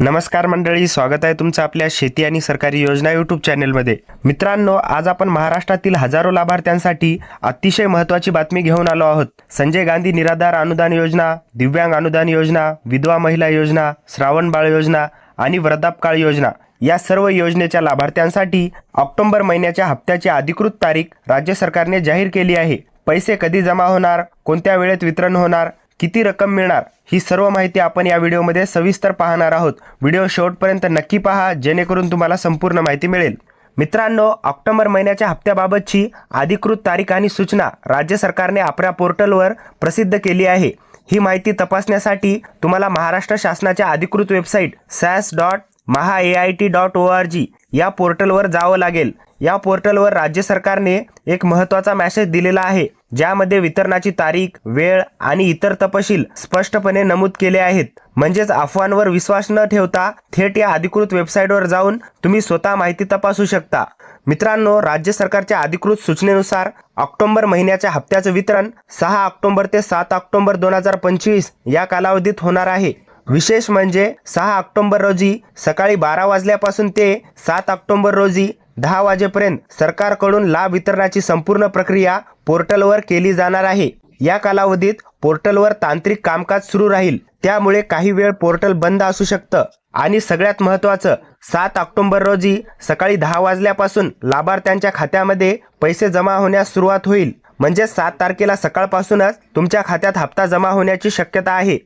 नमस्कार मंडळी स्वागत आहे तुमचं आपल्या शेती आणि सरकारी योजना यूट्यूब चॅनेलमध्ये मित्रांनो आज आपण महाराष्ट्रातील हजारो लाभार्थ्यांसाठी अतिशय महत्त्वाची बातमी घेऊन आलो आहोत. संजय गांधी निराधार अनुदान योजना दिव्यांग अनुदान योजना विधवा महिला योजना श्रावण बाळ योजना आणि वृद्धापकाळ योजना या सर्व योजनेच्या लाभार्थ्यांसाठी ऑक्टोबर महिन्याच्या हप्त्याची अधिकृत तारीख राज्य सरकारने जाहीर केली आहे. पैसे कधी जमा होणार कोणत्या वेळेत वितरण होणार किती रक्कम मिळणार ही सर्व माहिती आपण या व्हिडिओमध्ये सविस्तर पाहणार आहोत. व्हिडिओ शेवटपर्यंत नक्की पहा जेणेकरून तुम्हाला संपूर्ण माहिती मिळेल. मित्रांनो ऑक्टोबर महिन्याच्या हप्त्याबाबतची अधिकृत तारीख आणि सूचना राज्य सरकारने आपल्या पोर्टलवर प्रसिद्ध केली आहे. ही माहिती तपासण्यासाठी तुम्हाला महाराष्ट्र शासनाच्या अधिकृत website SAS dot maha I T dot O R G जी या पोर्टलवर जावं लागेल. या पोर्टलवर राज्य सरकारने एक महत्त्वाचा मॅसेज दिलेला आहे ज्यामध्ये वितरणाची तारीख वेळ आणि इतर तपशील स्पष्टपणे नमूद केले आहेत. म्हणजेच अफवांवर विश्वास न ठेवता थेट या अधिकृत वेबसाईटवर जाऊन तुम्ही स्वतः माहिती तपासू शकता. मित्रांनो राज्य सरकारच्या अधिकृत सूचनेनुसार ऑक्टोबर महिन्याच्या हप्त्याचं वितरण सहा ऑक्टोबर ते सात ऑक्टोबर दोन हजार पंचवीस या कालावधीत होणार आहे. विशेष म्हणजे सहा ऑक्टोबर रोजी सकाळी बारा वाजल्यापासून ते सात ऑक्टोबर रोजी दहा वाजेपर्यंत सरकारकडून लाभ वितरणाची संपूर्ण प्रक्रिया पोर्टलवर केली जाणार आहे. या कालावधीत पोर्टलवर तांत्रिक कामकाज सुरू राहील. त्यामुळे काही वेळ पोर्टल बंद असू शकतं. आणि सगळ्यात महत्त्वाचं सात ऑक्टोबर रोजी सकाळी दहा वाजल्यापासून लाभार्थ्यांच्या खात्यामध्ये पैसे जमा होण्यास सुरुवात होईल. म्हणजे सात तारखेला सकाळपासूनच तुमच्या खात्यात हप्ता जमा होण्याची शक्यता आहे.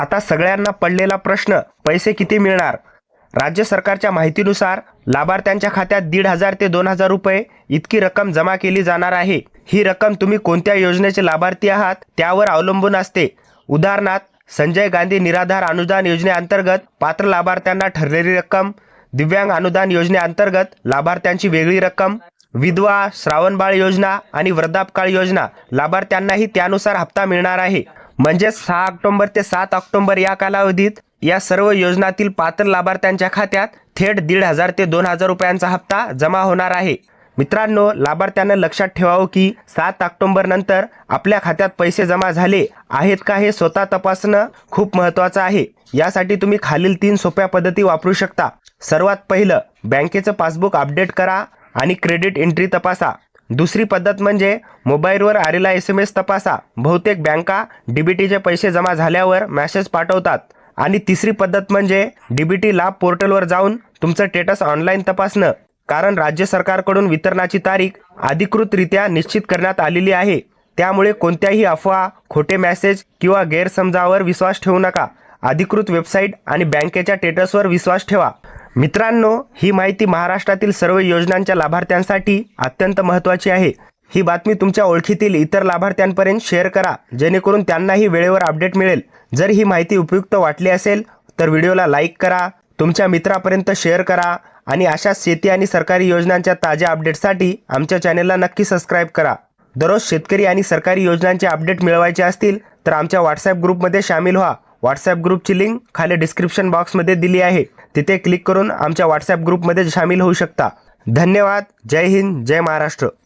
आता सगळ्यांना पडलेला प्रश्न पैसे किती मिळणार? राज्य सरकारच्या माहितीनुसार लाभार्थ्यांच्या खात्यात दीड हजार ते दोन हजार रुपये इतकी रक्कम जमा केली जाणार आहे. ही रक्कम तुम्ही कोणत्या योजनेचे लाभार्थी आहात त्यावर अवलंबून असते. उदाहरणार्थ संजय गांधी निराधार अनुदान योजनेअंतर्गत पात्र लाभार्थ्यांना ठरलेली रक्कम दिव्यांग अनुदान योजनेअंतर्गत लाभार्थ्यांची वेगळी रक्कम विधवा श्रावणबाळ योजना आणि वृद्धापकाळ योजना लाभार्थ्यांनाही त्यानुसार हप्ता मिळणार आहे. म्हणजे सहा ऑक्टोंबर ते सात ऑक्टोंबर या कालावधीत या सर्व योजनातील पात्र लाभार्थ्यांच्या खात्यात थेट दीड हजार ते दोन हजार रुपयांचा हप्ता जमा होणार आहे. मित्रांनो लाभार्थ्यांना लक्षात ठेवावं की सात ऑक्टोंबर नंतर आपल्या खात्यात पैसे जमा झाले आहेत का हे स्वतः तपासणं खूप महत्त्वाचं आहे. यासाठी तुम्ही खालील तीन सोप्या पद्धती वापरू शकता. सर्वात पहिलं बँकेचं पासबुक अपडेट करा आणि क्रेडिट एंट्री तपासा. दुसरी पद्धत म्हणजे मोबाईलवर आलेला एस एम एस तपासा. बहुतेक बँका डीबीटीचे पैसे जमा झाल्यावर मॅसेज पाठवतात. आणि तिसरी पद्धत म्हणजे डीबीटी लाभ पोर्टलवर जाऊन तुमचं स्टेटस ऑनलाईन तपासणं. कारण राज्य सरकारकडून वितरणाची तारीख अधिकृतरित्या निश्चित करण्यात आलेली आहे. त्यामुळे कोणत्याही अफवा खोटे मेसेज किंवा गैरसमजावर विश्वास ठेवू नका. अधिकृत वेबसाईट आणि बँकेच्या स्टेटसवर विश्वास ठेवा. मित्रांनो ही माहिती महाराष्ट्रातील सर्व योजनांच्या लाभार्थ्यांसाठी अत्यंत महत्त्वाची आहे. ही बातमी तुमच्या ओळखीतील इतर लाभार्थ्यांपर्यंत शेअर करा जेणेकरून त्यांनाही वेळेवर अपडेट मिळेल. जर ही माहिती उपयुक्त वाटली असेल तर व्हिडिओला लाईक करा तुमच्या मित्रापर्यंत शेअर करा आणि अशा शेती आणि सरकारी योजनांच्या ताज्या अपडेटसाठी आमच्या चॅनेलला नक्की सबस्क्राईब करा. दररोज शेतकरी आणि सरकारी योजनांचे अपडेट मिळवायचे असतील तर आमच्या व्हॉट्सॲप ग्रुपमध्ये सामील व्हा. व्हॉट्सॲप ग्रुपची लिंक खाली डिस्क्रिप्शन बॉक्समध्ये दिली आहे. तिथे क्लिक करून आमच्या व्हॉट्सॲप ग्रुपमध्ये सामील होऊ शकता. धन्यवाद. जय हिंद. जय महाराष्ट्र.